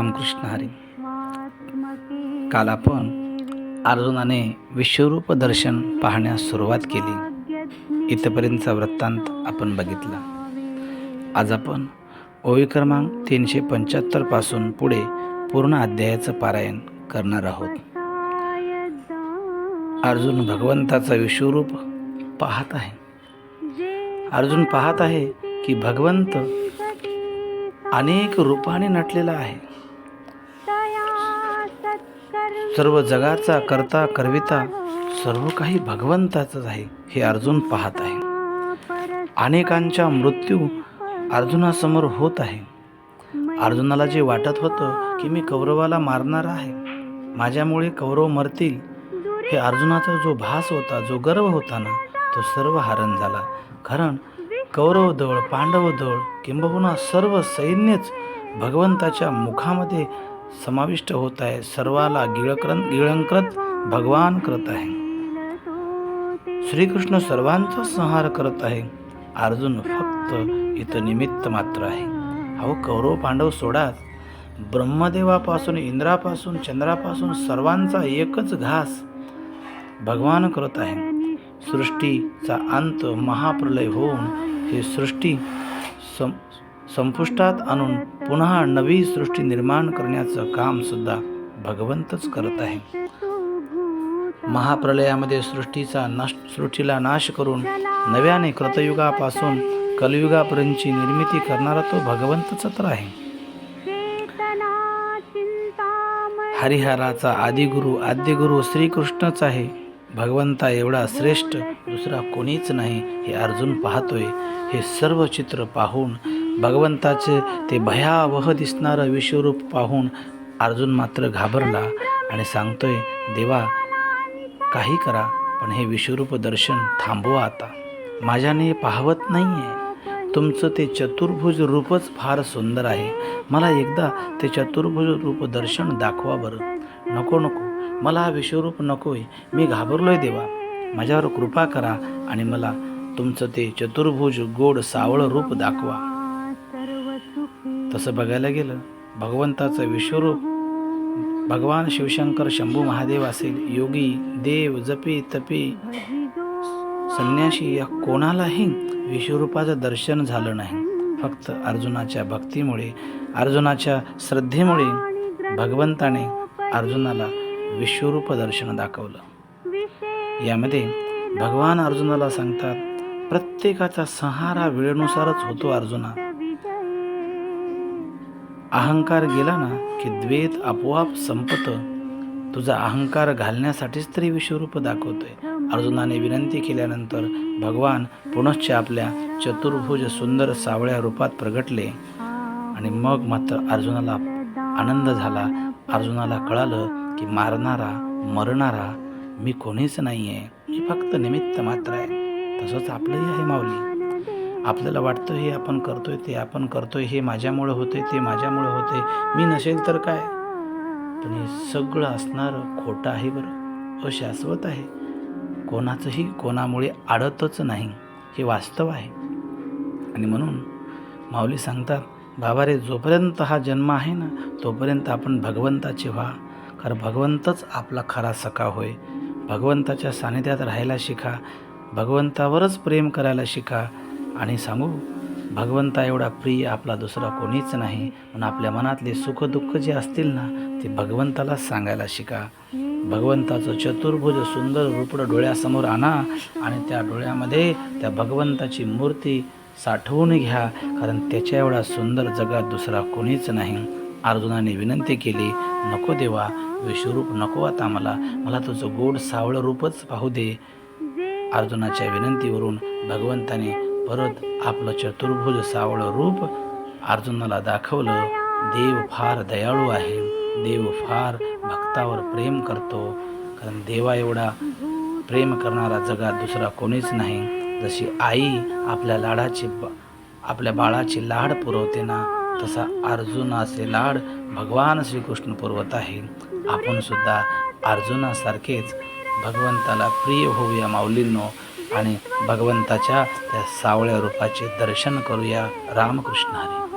रामकृष्ण हरी. काल आपण अर्जुनाने विश्वरूप दर्शन पाहण्यास सुरुवात केली. इथपर्यंतचा वृत्तांत आपण बघितला. आज आपण ओवी क्रमांक तीनशे पंच्याहत्तरपासून पुढे पूर्ण अध्यायाचं पारायण करणार आहोत. अर्जुन भगवंताचा विश्वरूप पाहत आहे. अर्जुन पाहत आहे की भगवंत अनेक रूपाने नटलेला आहे. सर्व जगाचा करता करविता सर्व काही भगवंताचंच आहे हे अर्जुन पाहत आहे. अनेकांच्या मृत्यू अर्जुनासमोर होत आहे. अर्जुनाला जे वाटत होतं की मी कौरवाला मारणार आहे माझ्यामुळे कौरव मरतील हे अर्जुनाचा जो भास होता जो गर्व होता ना तो सर्व हरण झाला. कारण कौरवदळ पांडवदळ किंबहुना सर्व सैन्यच भगवंताच्या मुखामध्ये समाविष्ट होत आहे. सर्वाला गिळकरण गिळंकृत भगवान करत आहे. श्रीकृष्ण सर्वांचा संहार करत आहे. अर्जुन फक्त इथं निमित्त मात्र आहे. अहो कौरव पांडव सोडा. ब्रह्मदेवापासून इंद्रापासून चंद्रापासून सर्वांचा एकच घास भगवान करत आहे. सृष्टीचा अंत महाप्रलय होऊन ही सृष्टी सम संपुष्टात आणून पुन्हा नवी सृष्टी निर्माण करण्याचं काम सुद्धा भगवंतच करत आहे. महाप्रलयामध्ये सृष्टीचा नाश सृष्टीला नाश करून नव्याने कृतयुगापासून कलयुगापर्यंतची निर्मिती करणारा तो भगवंतच तर आहे. हरिहराचा आदिगुरु आद्यगुरु श्रीकृष्णच आहे. भगवंता एवढा श्रेष्ठ दुसरा कोणीच नाही हे अर्जुन पाहतोय. हे सर्व चित्र पाहून भगवंताचे ते भयावह दिसणारं विश्वरूप पाहून अर्जुन मात्र घाबरला आणि सांगतोय देवा काही करा पण हे विश्वरूप दर्शन थांबवा आता. माझ्याने पाहवत नाही आहे तुमचं ते चतुर्भुज रूपच फार सुंदर आहे. मला एकदा ते चतुर्भुज रूप दर्शन दाखवा बरं. नको नको. मला हा विश्वरूप नकोय. मी घाबरलोय देवा. माझ्यावर कृपा करा आणि मला तुमचं ते चतुर्भुज गोड सावळ रूप दाखवा. तसं बघायला गेलं भगवंताचं विश्वरूप भगवान शिवशंकर शंभू महादेव असेल योगी देव जपी तपी संन्याशी या कोणालाही विश्वरूपाचं दर्शन झालं नाही. फक्त अर्जुनाच्या भक्तीमुळे अर्जुनाच्या श्रद्धेमुळे भगवंताने अर्जुनाला विश्वरूप दर्शन दाखवलं. यामध्ये भगवान अर्जुनाला सांगतात प्रत्येकाचा सहारा वेळेनुसारच होतो अर्जुना. अहंकार गेला ना की द्वेत आपोआप संपतं. तुझा अहंकार घालण्यासाठीच तरी विश्वरूप दाखवतोय. अर्जुनाने विनंती केल्यानंतर भगवान पुनश्च आपल्या चतुर्भुज सुंदर सावळ्या रूपात प्रगटले. आणि मग मात्र अर्जुनाला आनंद झाला. अर्जुनाला कळालं की मारणारा मरणारा मी कोणीच नाही आहे मी फक्त निमित्त मात्र आहे. तसंच आपलंही आहे माऊली. आपल्याला वाटतं हे आपण करतोय ते आपण करतोय हे माझ्यामुळं होते ते माझ्यामुळं होते. मी नसेल तर काय? पण हे सगळं असणारं खोटं आहे बरं. अशाश्वत आहे. कोणाचंही कोणामुळे आडतच नाही. हे वास्तव आहे. आणि म्हणून माऊली सांगतात बाबा रे जोपर्यंत हा जन्म आहे ना तोपर्यंत आपण भगवंताचे व्हा. कारण भगवंतच आपला खरा सखा होय. भगवंताच्या सानिध्यात राहायला शिका. भगवंतावरच प्रेम करायला शिका. आणि सांगू भगवंता एवढा प्रिय आपला दुसरा कोणीच नाही. म्हणून आपल्या मनातले सुखदुःख जे असतील ना ते भगवंतालाच सांगायला शिका. भगवंताचं चतुर्भुज सुंदर रूपडं डोळ्यासमोर आणा आणि त्या डोळ्यामध्ये त्या भगवंताची मूर्ती साठवून घ्या. कारण त्याच्या एवढा सुंदर जगात दुसरा कोणीच नाही. अर्जुनाने विनंती केली नको देवा विश्वरूप नको आता मला. मला तुझं गोड सावळं रूपच पाहू दे. अर्जुनाच्या विनंतीवरून भगवंताने परत आपलं चतुर्भुज सावळं रूप अर्जुनाला दाखवलं देव फार दयाळू आहे देव फार भक्तावर प्रेम करतो कारण देवा एवढा प्रेम करणारा जगात दुसरा कोणीच नाही. जशी आई आपल्या लाडाची आपल्या बाळाची लाड पुरवते ना तसा अर्जुनाचे लाड भगवान श्रीकृष्ण पुरवत आहे. आपण सुद्धा अर्जुनासारखेच भगवंताला प्रिय होऊया माऊलींनो. आणि भगवंताच्या त्या सावळ्या रूपाचे दर्शन करूया रामकृष्ण हरी.